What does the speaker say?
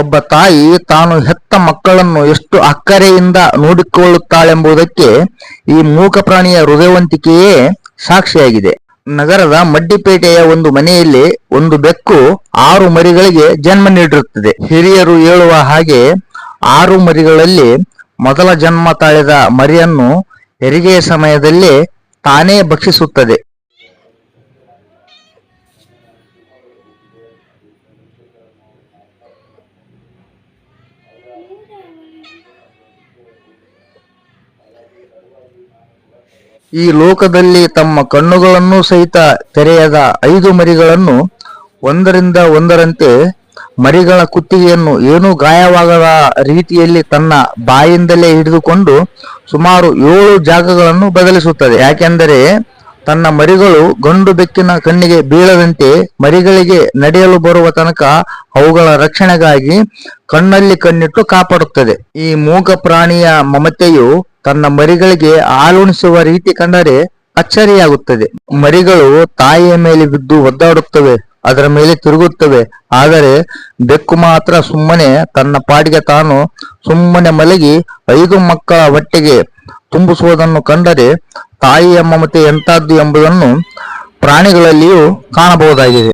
ಒಬ್ಬ ತಾಯಿ ತಾನು ಹೆತ್ತ ಮಕ್ಕಳನ್ನು ಎಷ್ಟು ಅಕ್ಕರೆಯಿಂದ ನೋಡಿಕೊಳ್ಳುತ್ತಾಳೆಂಬುದಕ್ಕೆ ಈ ಮೂಕ ಪ್ರಾಣಿಯ ಹೃದಯವಂತಿಕೆಯೇ ಸಾಕ್ಷಿಯಾಗಿದೆ. ನಗರದ ಮಡ್ಡಿಪೇಟೆಯ ಒಂದು ಮನೆಯಲ್ಲಿ ಒಂದು ಬೆಕ್ಕು ಆರು ಮರಿಗಳಿಗೆ ಜನ್ಮ ನೀಡಿರುತ್ತದೆ. ಹಿರಿಯರು ಹೇಳುವ ಹಾಗೆ ಆರು ಮರಿಗಳಲ್ಲಿ ಮೊದಲ ಜನ್ಮ ತಾಳಿದ ಮರಿಯನ್ನು ಹೆರಿಗೆಯ ಸಮಯದಲ್ಲಿ ತಾನೇ ಭಕ್ಷಿಸುತ್ತದೆ. ಈ ಲೋಕದಲ್ಲಿ ತಮ್ಮ ಕಣ್ಣುಗಳನ್ನು ಸಹಿತ ತೆರೆಯದ ಐದು ಮರಿಗಳನ್ನು ಒಂದರಿಂದ ಒಂದರಂತೆ ಮರಿಗಳ ಕುತ್ತಿಗೆಯನ್ನು ಏನೂ ಗಾಯವಾಗದ ರೀತಿಯಲ್ಲಿ ತನ್ನ ಬಾಯಿಂದಲೇ ಹಿಡಿದುಕೊಂಡು ಸುಮಾರು ಏಳು ಜಾಗಗಳನ್ನು ಬದಲಿಸುತ್ತದೆ. ಯಾಕೆಂದರೆ ತನ್ನ ಮರಿಗಳು ಗಂಡು ಬೆಕ್ಕಿನ ಕಣ್ಣಿಗೆ ಬೀಳದಂತೆ ಮರಿಗಳಿಗೆ ನಡೆಯಲು ಬರುವ ತನಕ ಅವುಗಳ ರಕ್ಷಣೆಗಾಗಿ ಕಣ್ಣಲ್ಲಿ ಕಣ್ಣಿಟ್ಟು ಕಾಪಾಡುತ್ತದೆ. ಈ ಮೂಕ ಪ್ರಾಣಿಯ ಮಮತೆಯು ತನ್ನ ಮರಿಗಳಿಗೆ ಹಾಲುಣಿಸುವ ರೀತಿ ಕಂಡರೆ ಅಚ್ಚರಿಯಾಗುತ್ತದೆ. ಮರಿಗಳು ತಾಯಿಯ ಮೇಲೆ ಬಿದ್ದು ಒದ್ದಾಡುತ್ತವೆ, ಅದರ ಮೇಲೆ ತಿರುಗುತ್ತವೆ. ಆದರೆ ಬೆಕ್ಕು ಮಾತ್ರ ಸುಮ್ಮನೆ ತನ್ನ ಪಾಡಿಗೆ ತಾನು ಸುಮ್ಮನೆ ಮಲಗಿ ಐದು ಮಕ್ಕಳ ಹೊಟ್ಟೆಗೆ ತುಂಬಿಸುವುದನ್ನು ಕಂಡರೆ ತಾಯಿಯ ಮಮತೆ ಎಂತಾದ್ದು ಎಂಬುದನ್ನು ಪ್ರಾಣಿಗಳಲ್ಲಿಯೂ ಕಾಣಬಹುದಾಗಿದೆ.